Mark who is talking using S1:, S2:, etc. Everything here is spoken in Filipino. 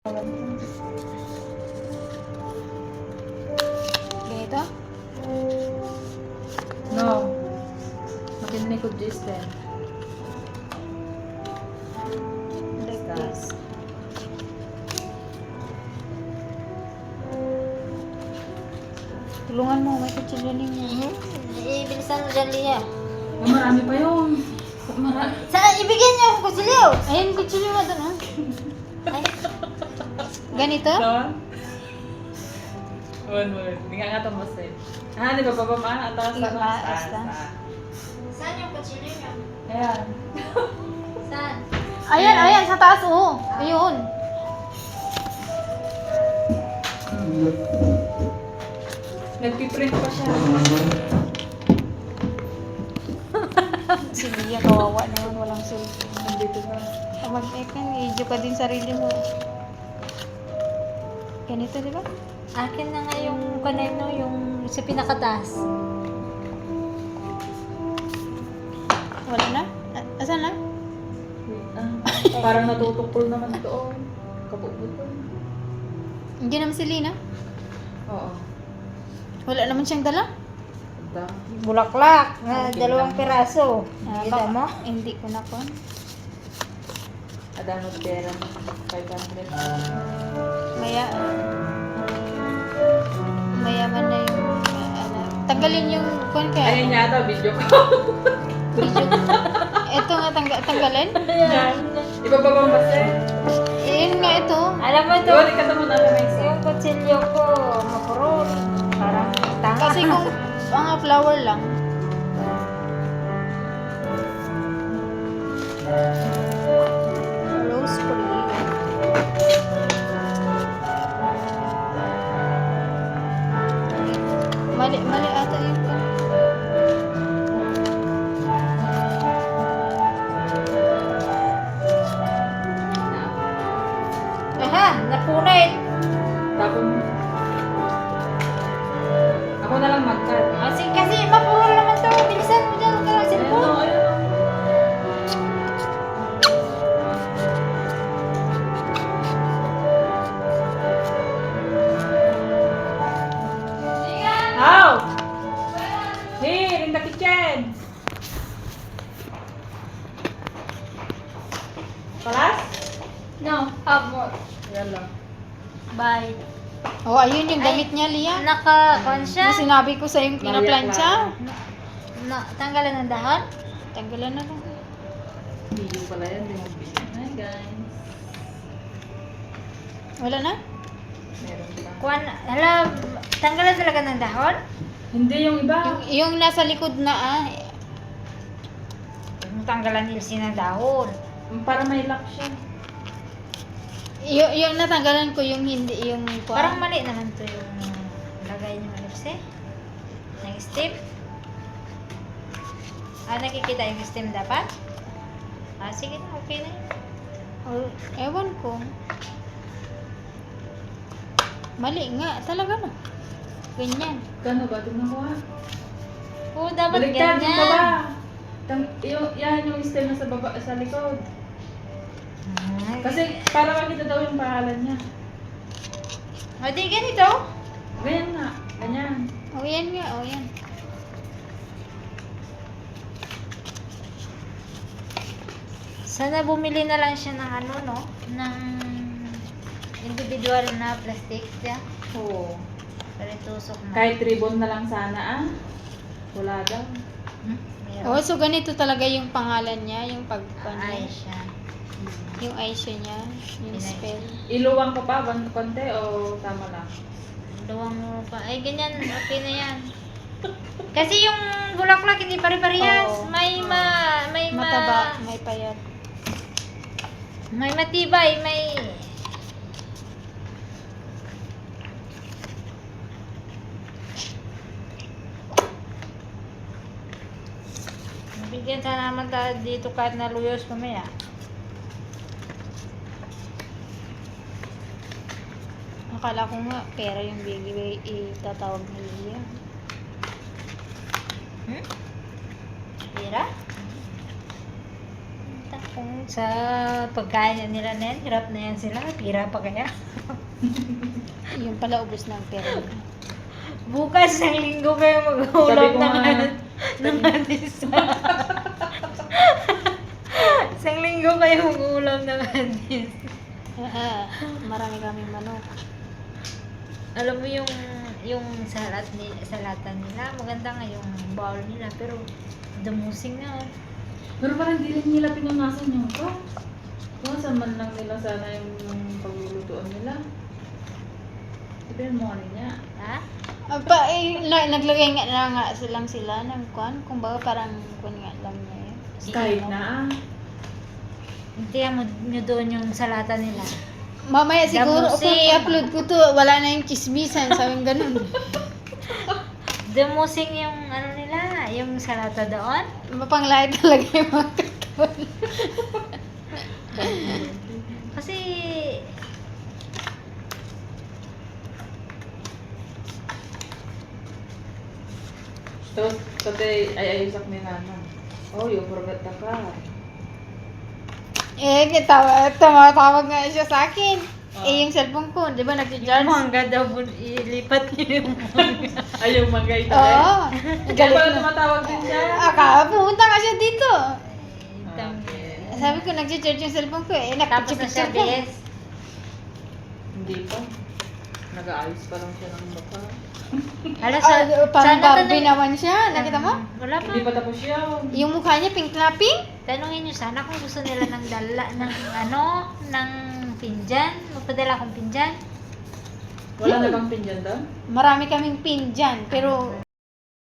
S1: Ganito?
S2: No. Makinig ko this then.
S1: Like this. Tulungan mo, may kutsilyo ninyo.
S3: Ibilisan mo dyan, Lia.
S2: Oh, marami pa yun. Marami.
S3: Saan ibigyan niyo ang kusilyo?
S1: Ayun, kutsilyo mo doon.
S3: Ay,
S1: Ganito?
S2: Ito? One word. Hindi nga nga itong eh. Ah, di ba baba ma? Na
S1: ma,
S2: taas.
S1: asta.
S2: ah.
S3: saan yung kusilyo niyo?
S2: Ayan.
S3: Saan?
S1: Ayan, ayan, sa taas, oh. Ayun.
S2: Nagpiprint pa siya.
S1: Si Lia, kawawa naman, walang cellphone.
S2: Nandito na.
S1: Mag-ekan, i-idyo ka din sarili mo. Ganito, di ba?
S3: Akin na nga yung kanay no, yung sa pinakataas.
S1: Wala na? A- asan na?
S2: Ah. Parang natutukol naman doon. Kabubutol.
S1: Hindi naman si Lina.
S2: Oo.
S1: Wala naman siyang dala.
S2: Ito.
S3: Bulaklak na
S2: Okay
S3: dalawang
S2: lang.
S3: piraso.
S1: Ah,
S3: Kita
S1: baka-
S3: mo?
S1: Hindi ko na kon.
S2: Adano pera mo. 500.
S1: Maya, mayaman na yung, uh, ano, tanggalin yung, kon
S2: Ayun
S1: kaya,
S2: yata, video ko.
S1: video. Ito nga, tangga, tanggalin.
S2: Yan. Ibababa mo ba
S1: Yun nga ito.
S3: Alam mo ito,
S2: di ka tamo na isa.
S3: yung kutsilyo ko, mapurol. Parang tanga.
S1: Kasi kung mga flower lang, rosemary.
S3: No, have more.
S2: Yan lang.
S3: Bye.
S1: Oh, ayun yung damit niya, Lia.
S3: Siya?
S1: Na sinabi ko sa yung pinaplansya.
S3: Na, tanggalan ng dahon?
S1: Tanggalan na lang.
S2: Video pala yan. Video. Hi guys.
S1: Wala na?
S2: Meron pa.
S3: Kuan, hala, tanggalan talaga ng dahon?
S2: Hindi yung iba.
S1: Yung, yung nasa likod na ah.
S3: Yung tanggalan nila ng dahon.
S2: Para may lock siya.
S1: Yung, yung natanggalan ko yung hindi, yung
S3: Parang mali naman to yung lagay niyo malipse. Ng steam. Ah, nakikita yung steam dapat? Ah, sige na, okay na yun.
S1: Or, ewan ko. Mali nga, talaga na. Ganyan.
S2: Gano ba? Tingnan ko ha.
S3: Oo, dapat
S2: Baliktad yung
S3: ganyan.
S2: baba. Tang, yung, yan yung stem na sa baba, sa likod. Kasi para makita daw yung pangalan niya.
S3: O, di ganito.
S2: Ganyan nga. Ganyan.
S1: O yan nga, o yan.
S3: Sana bumili na lang siya ng ano, no? Ng individual na plastic. Yeah?
S2: Oo.
S3: Para itusok mo.
S2: Kahit ribbon na lang sana ah. Wala daw.
S3: Hmm? Meron.
S1: O, so ganito talaga yung pangalan niya, yung pag,
S3: Ay, siya.
S1: Yung Aisha niya, yung spell.
S2: Iluwang ko pa, ban- konti o tama lang?
S3: Luwang mo pa. Ay, ganyan. Okay na yan. Kasi yung bulaklak hindi pare-parehas.
S1: Oo.
S3: May ma... May ma...
S1: Mataba, may payat.
S3: May matibay. May... Bigyan sana naman tayo dito kahit na luyos mamaya.
S1: Akala ko nga, pera yung bigay, itatawag ni Lia.
S3: Hmm? Pira? Kung Sa pagkain nila na yan, hirap na yan sila. Pira pa kaya.
S1: Yung pala ubos na ang pera.
S3: Bukas, isang linggo kayo
S2: ko
S3: ng, ng hadis. isang linggo kayo mag-ulam ng hadis.
S1: Ah, marami kaming manok.
S3: Alam mo yung yung salat ni salatan nila, maganda nga yung bowl nila, pero damusing na oh.
S2: Pero parang hindi rin nila pinunasan yung to. Kung saan man lang nila sana yung paglulutuan nila. Sabihin mo ano niya.
S3: Ha?
S1: Ah, pa, eh, na, naglagay nga na nga silang sila ng kwan. Kung baga parang kwan nga lang niya yun.
S2: Kahit na ah.
S3: Hintiyan mo nyo doon yung salatan nila.
S1: Mamaya siguro kung i-upload ko to, wala na yung chismisan, sabi ganun.
S3: Damusing yung ano nila, yung salata doon.
S1: Mapanglait talaga yung mga katawan.
S3: Kasi
S2: Tapos, pati ay ayusak ni Nana. Oh, you forgot the car.
S1: Eh, tawa, tawa-tawag nga siya sa akin.
S2: Ah.
S1: Eh, yung cellphone ko, di ba
S3: yung
S1: nag-charge?
S3: mangga daw po, ilipat niyo yung mangga.
S2: Ay, yung magay
S1: Oo.
S2: tayo. Kaya
S1: Galit
S2: pala tumatawag din siya.
S1: Aka, pumunta ka siya dito.
S3: Tam-
S1: Sabi ko, nag-charge yung cellphone ko eh.
S3: Tapos na siya, bes.
S2: Hindi pa. Nag-aayos pa lang siya ng mukha.
S3: Hala, sa,
S1: Ah, parang
S3: sana
S1: Barbie
S3: tanong-
S1: naman siya. Nakita mo?
S3: Wala pa.
S2: Hindi pa tapos yun.
S1: Yung mukha niya pink na pink.
S3: Tanungin nyo sana kung gusto nila ng dala, ng ano, ng pindyan. Magpadala akong pindyan.
S2: Wala na bang pindyan doon?
S1: Marami kaming pin dyan. Pero